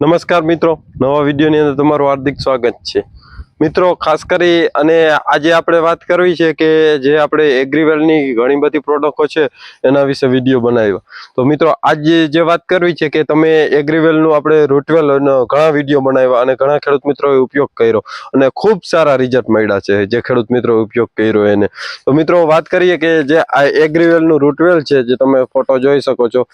નમસ્કાર મિત્રો નવા વિડીયોની અંદર તમારું હાર્દિક સ્વાગત છે. મિત્રો, ખાસ કરી અને આજે આપણે વાત કરવી છે કે જે આપણે એગ્રીવેલની ઘણી બધી પ્રોડક્ટો છે, એના વિશે વીડિયો બનાવ્યો. તો મિત્રો, આજે જે વાત કરવી છે કે તમે એગ્રીવેલનું આપણે રૂટવેલ ઘણા વીડિયો બનાવ્યા અને ઘણા ખેડૂત મિત્રોએ ઉપયોગ કર્યો અને ખૂબ સારા રિઝલ્ટ મળ્યા છે જે ખેડૂત મિત્રોએ ઉપયોગ કર્યો એને. તો મિત્રો, વાત કરીએ કે જે આ એગ્રીવેલનું રૂટવેલ છે જે તમે ફોટો જોઈ શકો છો,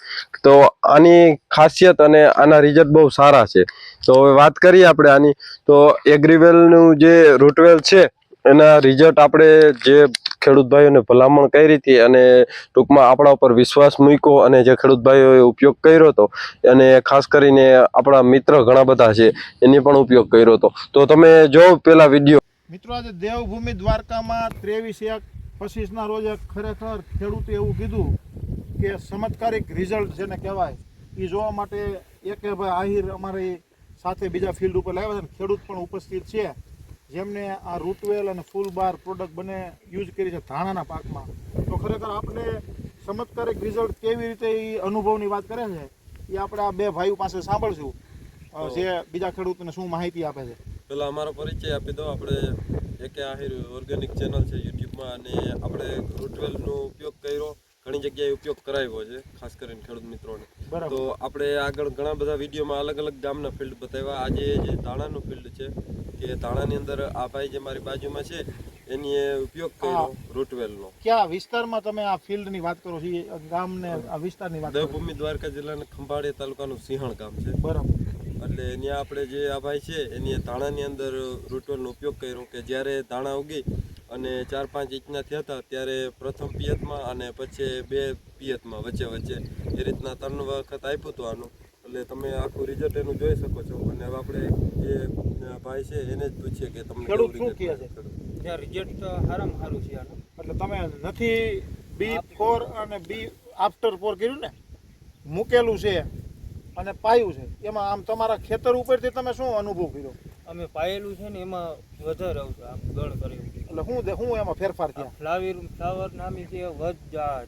તો આની ખાસિયત અને આના રિઝલ્ટ બહુ સારા છે. તો હવે વાત કરીએ આપણે આની. તો એગ્રીવેલનું જે રૂટવેલ છે, એના રિઝલ્ટ આપણે જે ખેડૂત ભાઈઓને ભલામણ કરી હતી અને ટૂંકમાં આપણા ઉપર વિશ્વાસ મૂક્યો અને જે ખેડૂત ભાઈઓએ ઉપયોગ કર્યો હતો, અને ખાસ કરીને આપણા મિત્ર ઘણા બધા છે, એની પણ ઉપયોગ કર્યો હતો. તો તમે જો પેલા વીડિયો મિત્રો, આજે દેવભૂમિ દ્વારકામાં ત્રેવીસ એક પચીસના રોજ ખરેખર ખેડૂતે એવું કીધું કે ચમત્કારિક રિઝલ્ટ જેને કહેવાય એ જોવા માટે એક ભાઈ આહિર અમારી સાથે બીજા ફિલ્ડ ઉપર લાવ્યા છે ખેડૂત પણ ઉપસ્થિત છે. જેમને આ રૂટવેલ અને ફૂલ બાર પ્રોડક્ટ બંને યુઝ કરી છે ધાણાના પાકમાં તો ખરેખર આપણે ચમત્કારિક રિઝલ્ટ કેવી રીતે એ અનુભવની વાત કરે છે એ આપણે આ બે ભાઈઓ પાસે સાંભળશું. જે બીજા ખેડૂતને શું માહિતી આપે છે. પેલા અમારો પરિચય આપી દો આપણે એકે આહિર ઓર્ગેનિક ચેનલ છે યુટ્યુબમાં અને આપણે રૂટવેલનો ઉપયોગ કર્યો ઘણી જગ્યાએ ઉપયોગ કરાવ્યો છે ખાસ કરીને ખેડૂત મિત્રોને. તો આપણે આગળ ઘણા બધા વિડીયોમાં અલગ અલગ ગામના ફિલ્ડ બતાવ્યા. આજે જે ધાણાનું ફિલ્ડ છે કે ધાણાની અંદર આ ભાઈ જે મારી બાજુમાં છે એની એ ઉપયોગ કર્યો રૂટવેલનો. ક્યાં વિસ્તારમાં તમે આ ફિલ્ડની વાત કરો છો? ગામને આ વિસ્તારની વાત દેવભૂમિ દ્વારકા જિલ્લાના ખંભાળિયા તાલુકાનું સિંહણ ગામ છે. બરાબર. એટલે ત્યાં આપણે જે આ ભાઈ છે એની ધાણાની અંદર રૂટવેલનો ઉપયોગ કર્યો કે જ્યારે ધાણા ઉગી અને ચાર પાંચ ઇંચના થયા હતા ત્યારે પ્રથમ પિયતમાં અને પછી બે પિયતમાં વચ્ચે વચ્ચે. એ રીતના ત્રણ વખત આપ્યું હતું આનું. એટલે તમે આખું રિઝલ્ટ એનું જોઈ શકો છો. અને હવે આપણે જે ભાઈ છે એને જ પૂછીએ કે તમને ખેડૂત શું કહે છે? રિઝલ્ટ સારામાં સારું છે આનું. એટલે તમે નથી બી ફોર અને બી આફ્ટર ફોર કર્યું ને? મૂકેલું છે અને પાયું છે. એમાં આમ તમારા ખેતર ઉપરથી તમે શું અનુભવ કર્યો? અમે પાયેલું છે ને એમાં વધારે આવશે આમ ગણ કર્યું એટલે શું હું શું એમાં ફેરફાર થયા. ફ્લાવર ફ્લાવર નામી છે વધ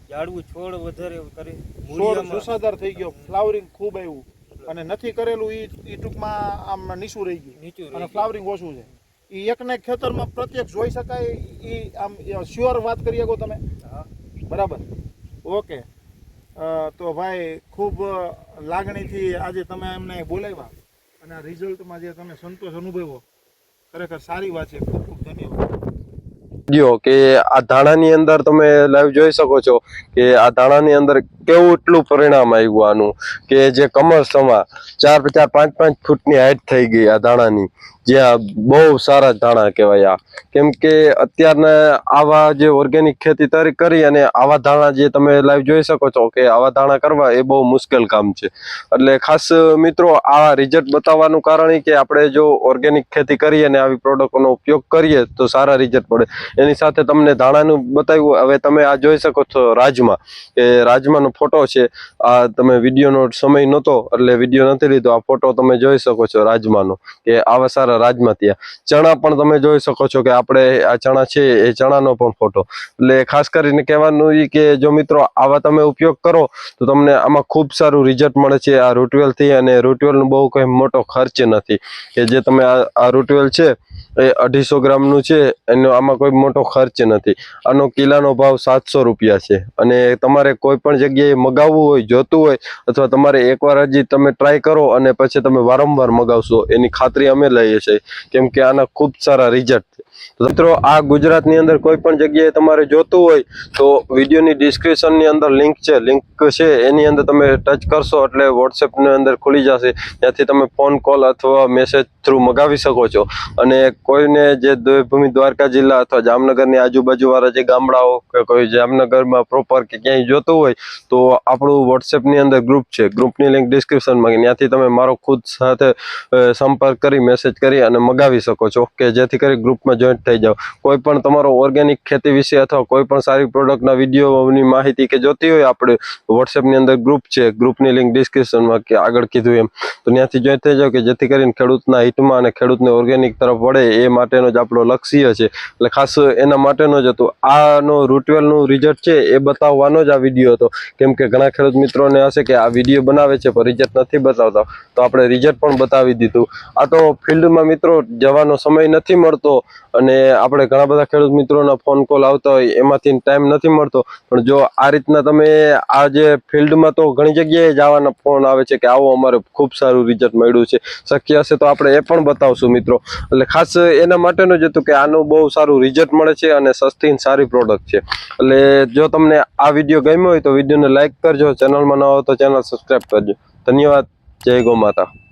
ઝાડવું છોડ વધારે કરે. છોડ મૂળિયામાં થઈ ગયો. ફ્લાવરિંગ ખૂબ આવ્યું. અને નથી કરેલું એ એ ટૂંકમાં આમ નીચું રહી ગયું. નીચું અને ફ્લાવરિંગ ઓછું છે. એ એકને એક ખેતરમાં પ્રત્યેક જોઈ શકાય એ આમ શ્યોર વાત કરી શકો તમે? બરાબર. ઓકે. તો ભાઈ ખૂબ લાગણીથી આજે તમે એમને બોલાવ્યા અને આ રિઝલ્ટમાં જે તમે સંતોષ અનુભવ્યો ખરેખર સારી વાત છે. વીડિયો કે આ ધાણાની અંદર તમે લાઈવ જોઈ શકો છો કે આ ધાણાની અંદર કેવું એટલું પરિણામ આવ્યું આનું કે જે કમર સમા ચાર ચાર પાંચ પાંચ ફૂટની હાઈટ થઈ ગઈ આ ધાણાની. જે આ બહુ સારા ધાણા કહેવાય આ. કેમ કે અત્યારના આવા જે ઓર્ગેનિક ખેતી કરી અને આવા ધાણા જે તમે લાઈવ જોઈ શકો છો કે આવા ધાણા કરવા એ બહુ મુશ્કેલ કામ છે. એટલે ખાસ મિત્રો આ રિઝલ્ટ બતાવવાનું કારણ કે આપણે જો ઓર્ગેનિક ખેતી કરીએ અને આવી પ્રોડક્ટનો ઉપયોગ કરીએ તો સારા રિઝલ્ટ પડે. એની સાથે તમને ધાણાનું બતાવ્યું. હવે તમે આ જોઈ શકો છો રાજમા, કે રાજમાનો ફોટો છે. આ તમે વિડીયોનો સમય નહોતો, એટલે વીડિયો નથી લીધો. આ ફોટો તમે જોઈ શકો છો રાજમાનો, કે આવા સારા રાજમા ત્યાં. ચણા પણ તમે જોઈ શકો છો કે આપણે આ ચણા છે, એ ચણાનો પણ ફોટો. એટલે ખાસ કરીને કહેવાનું એ કે જો મિત્રો આવા તમે ઉપયોગ કરો, તો તમને આમાં ખૂબ સારું રિઝલ્ટ મળે છે આ રૂટવેલથી અને રૂટવેલનો બહુ કંઈ મોટો ખર્ચ નથી. કે જે તમે આ રૂટવેલ છે એ અઢીસો ગ્રામનું છે, એનો આમાં કોઈ મોટો ખર્ચ નથી. આનો કિલાનો ભાવ સાતસો રૂપિયા છે. અને તમારે કોઈ પણ જગ્યાએ મગાવવું હોય, જોતું હોય, અથવા તમારે એકવાર હજી તમે ટ્રાય કરો અને પછી તમે વારંવાર મગાવશો, એની ખાતરી અમે લઈએ છીએ. કેમ કે આના ખૂબ સારા રિઝલ્ટ છે. મિત્રો, આ ગુજરાતની અંદર કોઈ પણ જગ્યાએ તમારે જોતું હોય, તો વિડીયોની ડિસ્ક્રિપ્શનની અંદર લિંક છે. લિંક છે, એની અંદર તમે ટચ કરશો એટલે વોટ્સએપની અંદર ખુલી જશે. ત્યાંથી તમે ફોન કોલ અથવા મેસેજ થ્રુ મગાવી શકો છો. અને કોઈને જે દેવભૂમિ દ્વારકા જિલ્લા અથવા જામનગરની આજુબાજુવાળા જે ગામડાઓ કે કોઈ જામનગરમાં પ્રોપર કે ક્યાંય જોતું હોય, તો આપણું વોટ્સએપની અંદર ગ્રુપ છે. ગ્રુપની લિંક ડિસ્ક્રિપ્શનમાં ત્યાંથી તમે મારો ખુદ સાથે સંપર્ક કરી મેસેજ કરી અને મગાવી શકો છો. કે જેથી કરી ગ્રુપમાં જોઈન્ટ થઈ જાઓ. કોઈ પણ તમારો ઓર્ગેનિક ખેતી વિશે અથવા કોઈ પણ સારી પ્રોડક્ટના વિડીયોની માહિતી કે જોતી હોય આપણે વોટ્સએપની અંદર ગ્રુપ છે. ગ્રુપની લિંક ડિસ્ક્રિપ્શનમાં કે આગળ કીધું એમ. તો ત્યાંથી જોઈન્ટ થઈ જાઓ કે જેથી કરીને ખેડૂતના હિતમાં અને ખેડૂતને ઓર્ગેનિક તરફ વળે એ માટેનો જ આપણો લક્ષ્ય છે. એટલે ખાસ એના માટેનો જ હતું. આનો રૂટવેલનું રિઝલ્ટ છે એ બતાવવાનો જ આ વીડિયો હતો. કેમ કે ઘણા ખેડૂત મિત્રોને હશે કે આ વીડિયો બનાવે છે પણ રિઝલ્ટ નથી બતાવતા. તો આપણે રિઝલ્ટ પણ બતાવી દીધું. આ તો ફિલ્ડમાં મિત્રો જવાનો સમય નથી મળતો. અને આપણે ઘણા બધા ખેડૂત મિત્રોના ફોન કોલ આવતા હોય, એમાંથી ટાઈમ નથી મળતો. પણ જો આ રીતના તમે આ જે ફિલ્ડમાં તો ઘણી જગ્યાએ જવાના ફોન આવે છે કે આવો અમારે ખૂબ સારું રિઝલ્ટ મળ્યું છે. શક્ય હશે તો આપણે એ પણ બતાવશું મિત્રો. એટલે ખાસ એના માટેનું જ હતું કે આનું બહુ સારું રિઝલ્ટ મળે છે અને સસ્તી સારી પ્રોડક્ટ છે. એટલે જો તમને આ વીડિયો ગમ્યો હોય તો વિડીયોને લાઇક કરજો. ચેનલમાં ન હોય તો ચેનલ સબસ્ક્રાઈબ કરજો. ધન્યવાદ. જય ગો માતા.